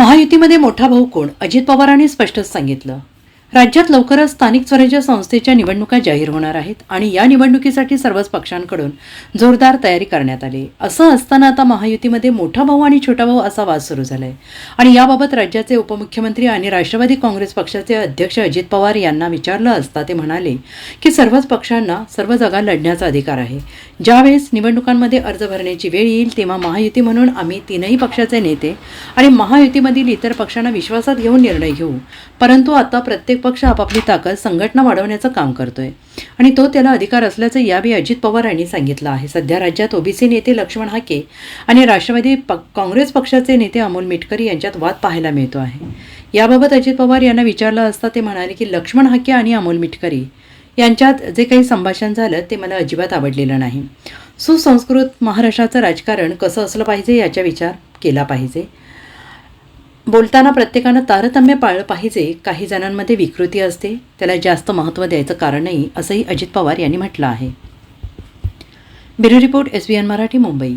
महायुतीमध्ये मोठा भाऊ कोण? अजित पवारांनी स्पष्टच सांगितलं. राज्यात लवकरच स्थानिक स्वराज्य संस्थेच्या निवडणुका जाहीर होणार आहेत आणि या निवडणुकीसाठी सर्वच पक्षांकडून जोरदार तयारी करण्यात आली. असं असताना आता महायुतीमध्ये मोठा भाऊ आणि छोटा भाऊ असा वाद सुरू झालाय. आणि याबाबत राज्याचे उपमुख्यमंत्री आणि राष्ट्रवादी काँग्रेस पक्षाचे अध्यक्ष अजित पवार यांना विचारलं असता ते म्हणाले की सर्वच पक्षांना सर्व जागा लढण्याचा अधिकार आहे. ज्यावेळेस निवडणुकांमध्ये अर्ज भरण्याची वेळ येईल तेव्हा महायुती म्हणून आम्ही तीनही पक्षाचे नेते आणि महायुतीमधील इतर पक्षांना विश्वासात घेऊन निर्णय घेऊ. परंतु आता प्रत्येक प्रत्येक पक्ष आपापली ताकद संघटना वाढवण्याचं काम करतोय. आणि तो त्याला अधिकार असल्याचं यावेळी अजित पवार यांनी सांगितलं आहे. सध्या राज्यात ओबीसी नेते लक्ष्मण हाके आणि राष्ट्रवादी प काँग्रेस पक्षाचे नेते अमोल मिटकरी यांच्यात वाद पाहायला मिळतो आहे. याबाबत अजित पवार यांना विचारलं असता ते म्हणाले की लक्ष्मण हाके आणि अमोल मिटकरी यांच्यात जे काही संभाषण झालं ते मला अजिबात आवडलेलं नाही. सुसंस्कृत महाराष्ट्राचं राजकारण कसं असलं पाहिजे याचा विचार केला पाहिजे. बोलताना प्रत्येकानं तारतम्य पाळलं पाहिजे. काही जणांमध्ये विकृती असते. त्याला जास्त महत्त्व द्यायचं कारण नाही असंही अजित पवार यांनी म्हटलं आहे. Bureau report S B N Marathi Mumbai.